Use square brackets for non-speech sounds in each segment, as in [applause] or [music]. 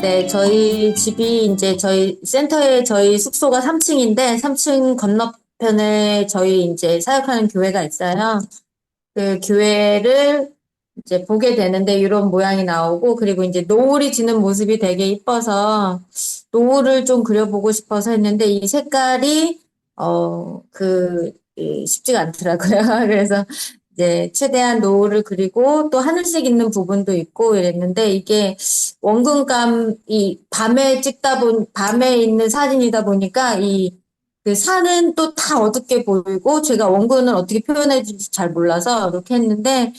네, 저희 집이 이제 저희 센터에 저희 숙소가 3층인데 3층 건너편에 저희 이제 사역하는 교회가 있어요. 그 교회를 이제 보게 되는데 이런 모양이 나오고 그리고 이제 노을이 지는 모습이 되게 이뻐서 노을을 좀 그려보고 싶어서 했는데 이 색깔이 어 그 쉽지가 않더라고요. [laughs] 그래서 이제 최대한 노을을 그리고 또 하늘색 있는 부분도 있고 이랬는데 이게 원근감이 밤에 찍다 본 밤에 있는 사진이다 보니까 이 그 산은 또 다 어둡게 보이고 제가 원근을 어떻게 표현해 줄지 잘 몰라서 이렇게 했는데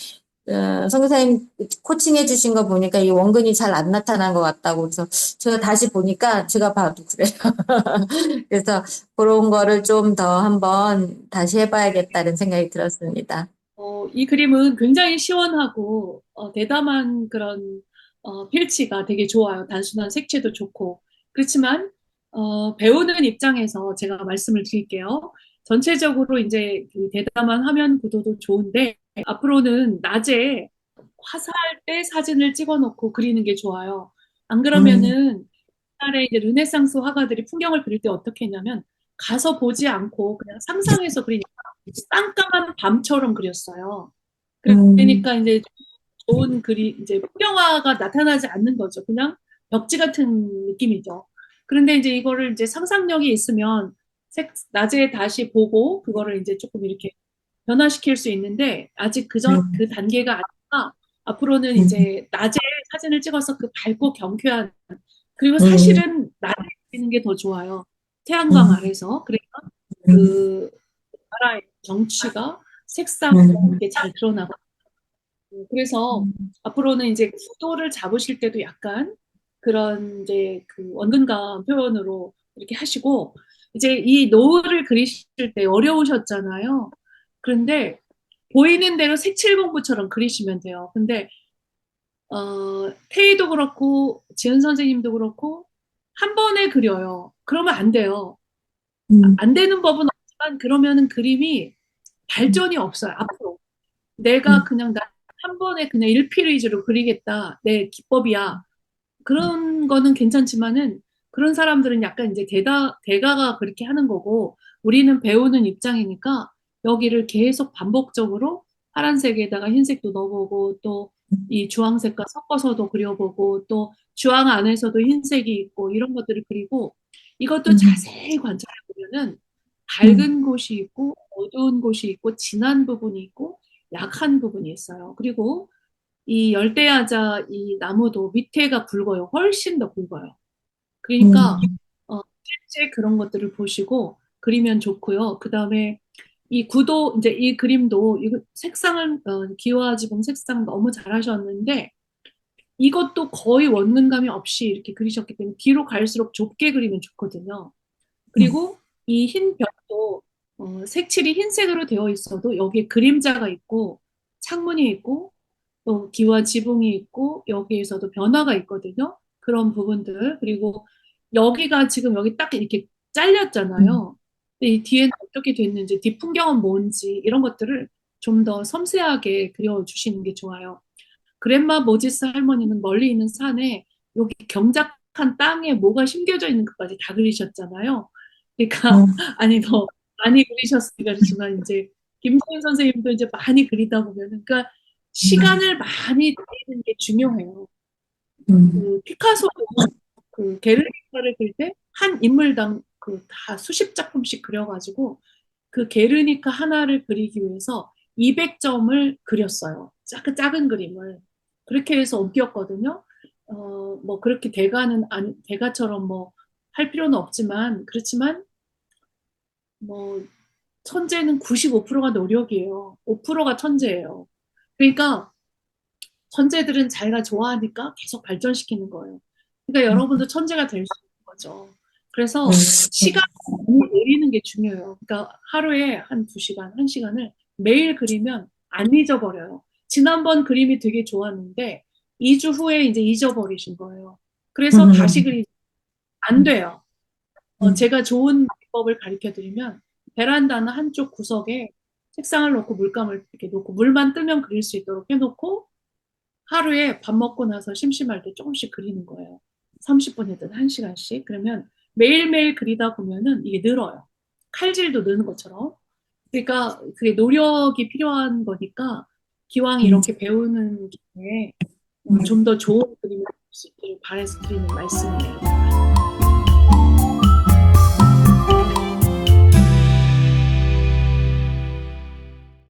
어, 선교사님 코칭해 주신 거 보니까 이 원근이 잘 안 나타난 것 같다고 그래서 제가 다시 보니까 제가 봐도 그래요. [laughs] 그래서 그런 거를 좀 더 한번 다시 해봐야겠다는 생각이 들었습니다. 어, 이 그림은 굉장히 시원하고 어, 대담한 그런 어, 필치가 되게 좋아요. 단순한 색채도 좋고. 그렇지만 어, 배우는 입장에서 제가 말씀을 드릴게요. 전체적으로 이제 그 대담한 화면 구도도 좋은데 앞으로는 낮에 화사할 때 사진을 찍어 놓고 그리는 게 좋아요. 안 그러면은 옛날에 이제 르네상스 화가들이 풍경을 그릴 때 어떻게 했냐면 가서 보지 않고 그냥 상상해서 그리니까 깜깜한 밤처럼 그렸어요. 그러니까 이제 좋은 그리 이제 풍경화가 나타나지 않는 거죠. 그냥 벽지 같은 느낌이죠. 그런데 이제 이거를 이제 상상력이 있으면 색, 낮에 다시 보고 그거를 이제 조금 이렇게 변화시킬 수 있는데 아직 그전 그 단계가 아니라 앞으로는 이제 낮에 사진을 찍어서 그 밝고 경쾌한 그리고 사실은 낮에 찍는 게 더 좋아요. 태양광 아래서 그러니까 그 나라의 정치가 색상으로 이렇게 잘 드러나고 그래서 앞으로는 이제 구도를 잡으실 때도 약간 그런 이제 그 원근감 표현으로 이렇게 하시고 이제 이 노을을 그리실 때 어려우셨잖아요. 그런데 보이는 대로 색칠 공부처럼 그리시면 돼요. 근데 어, 태희도 그렇고 지은 선생님도 그렇고 한 번에 그려요. 그러면 안 돼요. 음. 안 되는 법은 없지만 그러면은 그림이 발전이 없어요. 앞으로 내가 음. 그냥 나 한 번에 그냥 1피리즈로 그리겠다. 내 기법이야. 그런 거는 괜찮지만은 그런 사람들은 약간 이제 대다, 대가가 그렇게 하는 거고 우리는 배우는 입장이니까 여기를 계속 반복적으로 파란색에다가 흰색도 넣어보고 또 이 주황색과 섞어서도 그려보고 또 주황 안에서도 흰색이 있고 이런 것들을 그리고 이것도 음. 자세히 관찰해 보면은 밝은 곳이 있고 어두운 곳이 있고 진한 부분이 있고 약한 부분이 있어요. 그리고 이 열대야자 이 나무도 밑에가 굵어요. 훨씬 더 굵어요. 그러니까 어, 실제 그런 것들을 보시고 그리면 좋고요. 그 다음에 이 구도 이제 이 그림도 이 색상을 어, 기와지붕 색상 너무 잘하셨는데 이것도 거의 원근감이 없이 이렇게 그리셨기 때문에 뒤로 갈수록 좁게 그리면 좋거든요. 그리고 이 흰 벽도 어, 색칠이 흰색으로 되어 있어도 여기에 그림자가 있고 창문이 있고 또 기와 지붕이 있고 여기에서도 변화가 있거든요. 그런 부분들 그리고 여기가 지금 여기 딱 이렇게 잘렸잖아요. 근데 이 뒤에는 어떻게 됐는지 뒷 풍경은 뭔지 이런 것들을 좀 더 섬세하게 그려주시는 게 좋아요. 그랜마 모지스 할머니는 멀리 있는 산에 여기 경작한 땅에 뭐가 심겨져 있는 것까지 다 그리셨잖아요. 그러니까 [laughs] 아니 더 많이 그리셨으니까 그렇지만 이제 김소연 선생님도 이제 많이 그리다 보면은 그러니까 시간을 많이 들이는 게 중요해요. 그 피카소도 그 게르니카를 그릴 때 한 인물당 그 다 수십 작품씩 그려가지고 그 게르니카 하나를 그리기 위해서 200점을 그렸어요. 작은 작은 그림을 그렇게 해서 옮겼거든요. 어, 뭐 그렇게 대가는 아니 대가처럼 뭐 할 필요는 없지만 그렇지만 뭐 천재는 95%가 노력이에요. 5%가 천재예요. 그러니까 천재들은 자기가 좋아하니까 계속 발전시키는 거예요. 그러니까 여러분도 천재가 될 수 있는 거죠. 그래서 시간을 내리는 게 중요해요. 그러니까 하루에 한 두 시간, 한 시간을 매일 그리면 안 잊어버려요. 지난번 그림이 되게 좋았는데 2주 후에 이제 잊어버리신 거예요. 그래서 음. 다시 그리 안 돼요. 어, 제가 좋은 비법을 가르쳐 드리면 베란다는 한쪽 구석에 책상을 놓고 물감을 이렇게 놓고 물만 뜨면 그릴 수 있도록 해놓고 하루에 밥 먹고 나서 심심할 때 조금씩 그리는 거예요. 30분이든 1시간씩. 그러면 매일매일 그리다 보면은 이게 늘어요. 칼질도 느는 것처럼. 그러니까 그게 노력이 필요한 거니까 기왕 이렇게 배우는 게좀더 좋은 그림을 볼수 있기를 바래서 드리는 말씀이에요.